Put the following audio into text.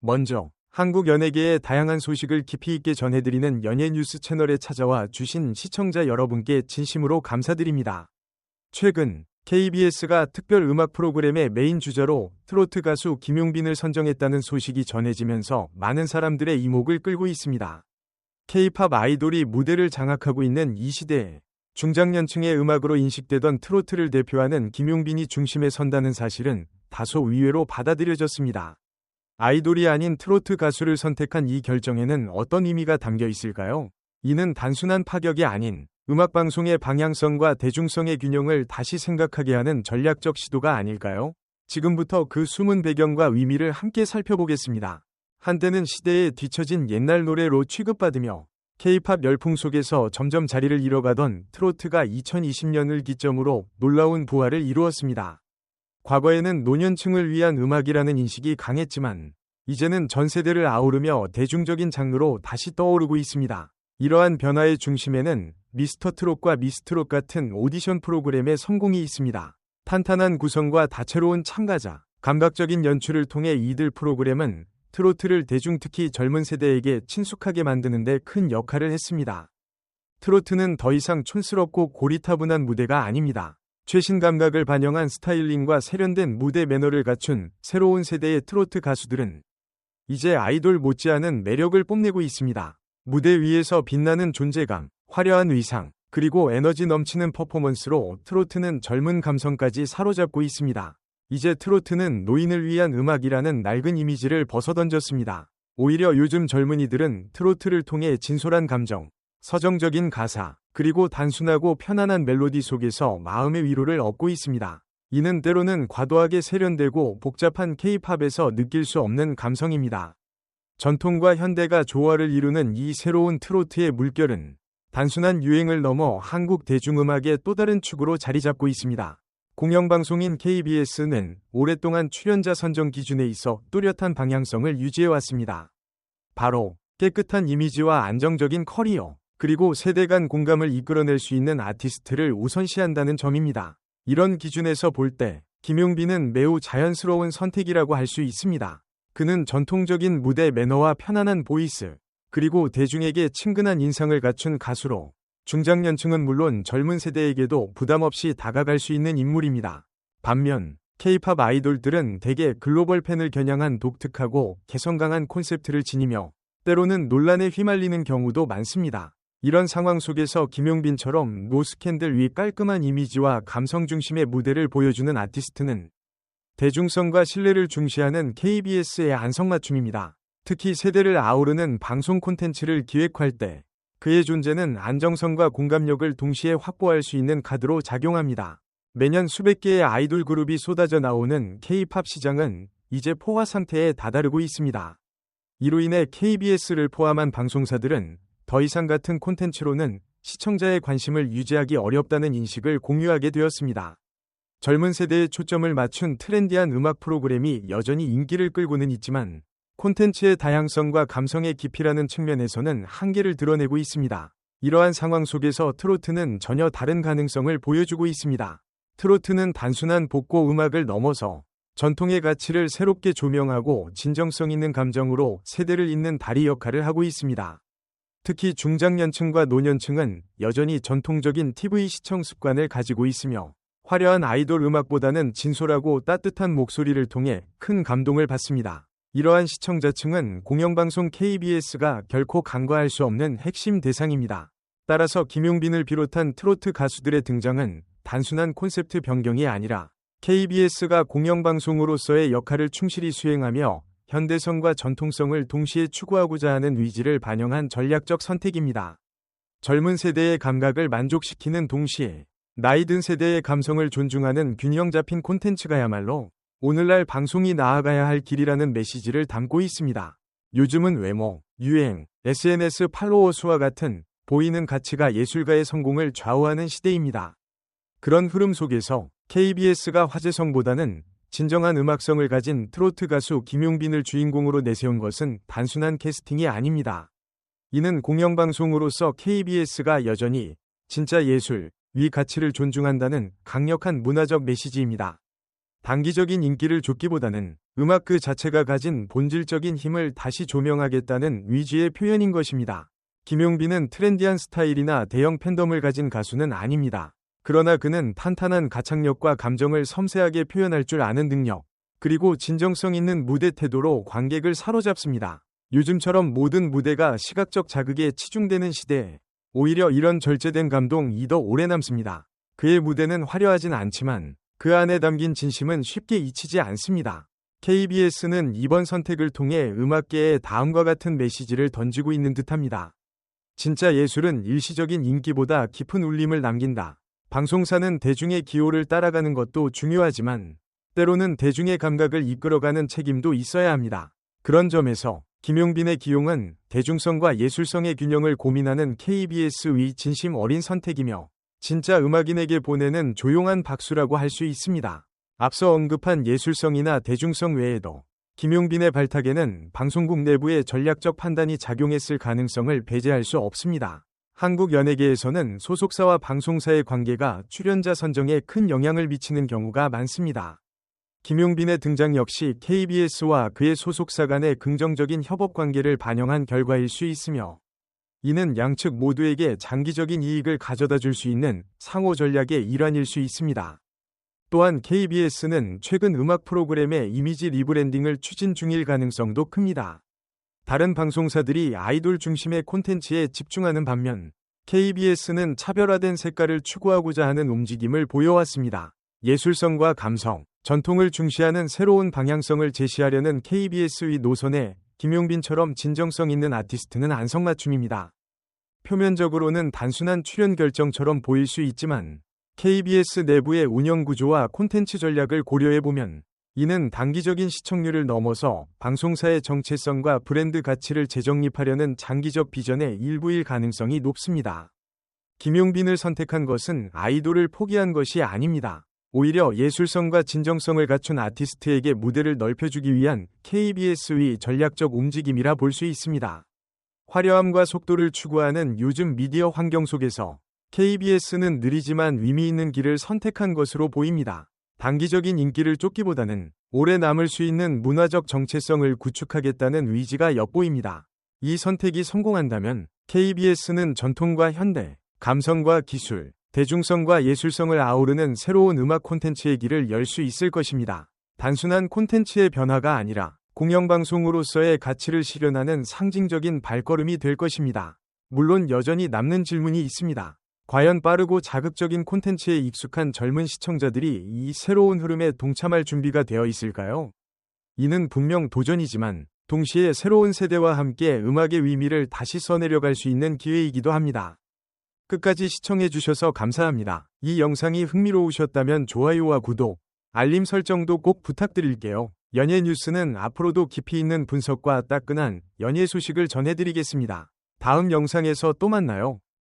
먼저 한국 연예계의 다양한 소식을 깊이 있게 전해드리는 연예 뉴스 채널에 찾아와 주신 시청자 여러분께 진심으로 감사드립니다. 최근 KBS가 특별 음악 프로그램의 메인 주자로 트로트 가수 김용빈을 선정했다는 소식이 전해지면서 많은 사람들의 이목을 끌고 있습니다. K-팝 아이돌이 무대를 장악하고 있는 이 시대에 중장년층의 음악으로 인식되던 트로트를 대표하는 김용빈이 중심에 선다는 사실은 다소 의외로 받아들여졌습니다. 아이돌이 아닌 트로트 가수를 선택한 이 결정에는 어떤 의미가 담겨 있을까요? 이는 단순한 파격이 아닌 음악 방송의 방향성과 대중성의 균형을 다시 생각하게 하는 전략적 시도가 아닐까요? 지금부터 그 숨은 배경과 의미를 함께 살펴보겠습니다. 한때는 시대에 뒤처진 옛날 노래로 취급받으며 K-팝 열풍 속에서 점점 자리를 잃어가던 트로트가 2020년을 기점으로 놀라운 부활을 이루었습니다. 과거에는 노년층을 위한 음악이라는 인식이 강했지만 이제는 전 세대를 아우르며 대중적인 장르로 다시 떠오르고 있습니다. 이러한 변화의 중심에는 미스터 트롯과 미스트롯 같은 오디션 프로그램의 성공이 있습니다. 탄탄한 구성과 다채로운 참가자, 감각적인 연출을 통해 이들 프로그램은 트로트를 대중 특히 젊은 세대에게 친숙하게 만드는 데 큰 역할을 했습니다. 트로트는 더 이상 촌스럽고 고리타분한 무대가 아닙니다. 최신 감각을 반영한 스타일링과 세련된 무대 매너를 갖춘 새로운 세대의 트로트 가수들은 이제 아이돌 못지않은 매력을 뽐내고 있습니다. 무대 위에서 빛나는 존재감, 화려한 의상, 그리고 에너지 넘치는 퍼포먼스로 트로트는 젊은 감성까지 사로잡고 있습니다. 이제 트로트는 노인을 위한 음악이라는 낡은 이미지를 벗어던졌습니다. 오히려 요즘 젊은이들은 트로트를 통해 진솔한 감정, 서정적인 가사, 그리고 단순하고 편안한 멜로디 속에서 마음의 위로를 얻고 있습니다. 이는 때로는 과도하게 세련되고 복잡한 케이팝에서 느낄 수 없는 감성입니다. 전통과 현대가 조화를 이루는 이 새로운 트로트의 물결은 단순한 유행을 넘어 한국 대중음악의 또 다른 축으로 자리 잡고 있습니다. 공영방송인 KBS는 오랫동안 출연자 선정 기준에 있어 뚜렷한 방향성을 유지해왔습니다. 바로 깨끗한 이미지와 안정적인 커리어, 그리고 세대 간 공감을 이끌어낼 수 있는 아티스트를 우선시한다는 점입니다. 이런 기준에서 볼 때 김용빈은 매우 자연스러운 선택이라고 할 수 있습니다. 그는 전통적인 무대 매너와 편안한 보이스, 그리고 대중에게 친근한 인상을 갖춘 가수로 중장년층은 물론 젊은 세대에게도 부담 없이 다가갈 수 있는 인물입니다. 반면 K-팝 아이돌들은 대개 글로벌 팬을 겨냥한 독특하고 개성 강한 콘셉트를 지니며 때로는 논란에 휘말리는 경우도 많습니다. 이런 상황 속에서 김용빈처럼 노스캔들 위 깔끔한 이미지와 감성 중심의 무대를 보여주는 아티스트는 대중성과 신뢰를 중시하는 KBS의 안성맞춤입니다. 특히 세대를 아우르는 방송 콘텐츠를 기획할 때 그의 존재는 안정성과 공감력을 동시에 확보할 수 있는 카드로 작용합니다. 매년 수백 개의 아이돌 그룹이 쏟아져 나오는 K-팝 시장은 이제 포화 상태에 다다르고 있습니다. 이로 인해 KBS를 포함한 방송사들은 더 이상 같은 콘텐츠로는 시청자의 관심을 유지하기 어렵다는 인식을 공유하게 되었습니다. 젊은 세대에 초점을 맞춘 트렌디한 음악 프로그램이 여전히 인기를 끌고는 있지만 콘텐츠의 다양성과 감성의 깊이라는 측면에서는 한계를 드러내고 있습니다. 이러한 상황 속에서 트로트는 전혀 다른 가능성을 보여주고 있습니다. 트로트는 단순한 복고 음악을 넘어서 전통의 가치를 새롭게 조명하고 진정성 있는 감정으로 세대를 잇는 다리 역할을 하고 있습니다. 특히 중장년층과 노년층은 여전히 전통적인 TV 시청 습관을 가지고 있으며 화려한 아이돌 음악보다는 진솔하고 따뜻한 목소리를 통해 큰 감동을 받습니다. 이러한 시청자층은 공영방송 KBS가 결코 간과할 수 없는 핵심 대상입니다. 따라서 김용빈을 비롯한 트로트 가수들의 등장은 단순한 콘셉트 변경이 아니라 KBS가 공영방송으로서의 역할을 충실히 수행하며 현대성과 전통성을 동시에 추구하고자 하는 의지를 반영한 전략적 선택입니다. 젊은 세대의 감각을 만족시키는 동시에 나이 든 세대의 감성을 존중하는 균형 잡힌 콘텐츠가야말로 오늘날 방송이 나아가야 할 길이라는 메시지를 담고 있습니다. 요즘은 외모, 유행, SNS 팔로워 수와 같은 보이는 가치가 예술가의 성공을 좌우하는 시대입니다. 그런 흐름 속에서 KBS가 화제성보다는 진정한 음악성을 가진 트로트 가수 김용빈을 주인공으로 내세운 것은 단순한 캐스팅이 아닙니다. 이는 공영방송으로서 KBS가 여전히 진짜 예술, 위 가치를 존중한다는 강력한 문화적 메시지입니다. 단기적인 인기를 줬기보다는 음악 그 자체가 가진 본질적인 힘을 다시 조명하겠다는 위지의 표현인 것입니다. 김용빈은 트렌디한 스타일이나 대형 팬덤을 가진 가수는 아닙니다. 그러나 그는 탄탄한 가창력과 감정을 섬세하게 표현할 줄 아는 능력, 그리고 진정성 있는 무대 태도로 관객을 사로잡습니다. 요즘처럼 모든 무대가 시각적 자극에 치중되는 시대에 오히려 이런 절제된 감동이 더 오래 남습니다. 그의 무대는 화려하진 않지만 그 안에 담긴 진심은 쉽게 잊히지 않습니다. KBS는 이번 선택을 통해 음악계에 다음과 같은 메시지를 던지고 있는 듯합니다. 진짜 예술은 일시적인 인기보다 깊은 울림을 남긴다. 방송사는 대중의 기호를 따라가는 것도 중요하지만 때로는 대중의 감각을 이끌어가는 책임도 있어야 합니다. 그런 점에서 김용빈의 기용은 대중성과 예술성의 균형을 고민하는 KBS의 진심 어린 선택이며 진짜 음악인에게 보내는 조용한 박수라고 할 수 있습니다. 앞서 언급한 예술성이나 대중성 외에도 김용빈의 발탁에는 방송국 내부의 전략적 판단이 작용했을 가능성을 배제할 수 없습니다. 한국 연예계에서는 소속사와 방송사의 관계가 출연자 선정에 큰 영향을 미치는 경우가 많습니다. 김용빈의 등장 역시 KBS와 그의 소속사 간의 긍정적인 협업 관계를 반영한 결과일 수 있으며 이는 양측 모두에게 장기적인 이익을 가져다 줄 수 있는 상호 전략의 일환일 수 있습니다. 또한 KBS는 최근 음악 프로그램의 이미지 리브랜딩을 추진 중일 가능성도 큽니다. 다른 방송사들이 아이돌 중심의 콘텐츠에 집중하는 반면 KBS는 차별화된 색깔을 추구하고자 하는 움직임을 보여왔습니다. 예술성과 감성, 전통을 중시하는 새로운 방향성을 제시하려는 KBS의 노선에 김용빈처럼 진정성 있는 아티스트는 안성맞춤입니다. 표면적으로는 단순한 출연 결정처럼 보일 수 있지만 KBS 내부의 운영 구조와 콘텐츠 전략을 고려해보면 이는 단기적인 시청률을 넘어서 방송사의 정체성과 브랜드 가치를 재정립하려는 장기적 비전의 일부일 가능성이 높습니다. 김용빈을 선택한 것은 아이돌을 포기한 것이 아닙니다. 오히려 예술성과 진정성을 갖춘 아티스트에게 무대를 넓혀주기 위한 KBS의 전략적 움직임이라 볼 수 있습니다. 화려함과 속도를 추구하는 요즘 미디어 환경 속에서 KBS는 느리지만 의미 있는 길을 선택한 것으로 보입니다. 단기적인 인기를 쫓기보다는 오래 남을 수 있는 문화적 정체성을 구축하겠다는 의지가 엿보입니다. 이 선택이 성공한다면 KBS는 전통과 현대, 감성과 기술, 대중성과 예술성을 아우르는 새로운 음악 콘텐츠의 길을 열 수 있을 것입니다. 단순한 콘텐츠의 변화가 아니라 공영방송으로서의 가치를 실현하는 상징적인 발걸음이 될 것입니다. 물론 여전히 남는 질문이 있습니다. 과연 빠르고 자극적인 콘텐츠에 익숙한 젊은 시청자들이 이 새로운 흐름에 동참할 준비가 되어 있을까요? 이는 분명 도전이지만 동시에 새로운 세대와 함께 음악의 의미를 다시 써내려갈 수 있는 기회이기도 합니다. 끝까지 시청해주셔서 감사합니다. 이 영상이 흥미로우셨다면 좋아요와 구독, 알림 설정도 꼭 부탁드릴게요. 연예 뉴스는 앞으로도 깊이 있는 분석과 따끈한 연예 소식을 전해드리겠습니다. 다음 영상에서 또 만나요.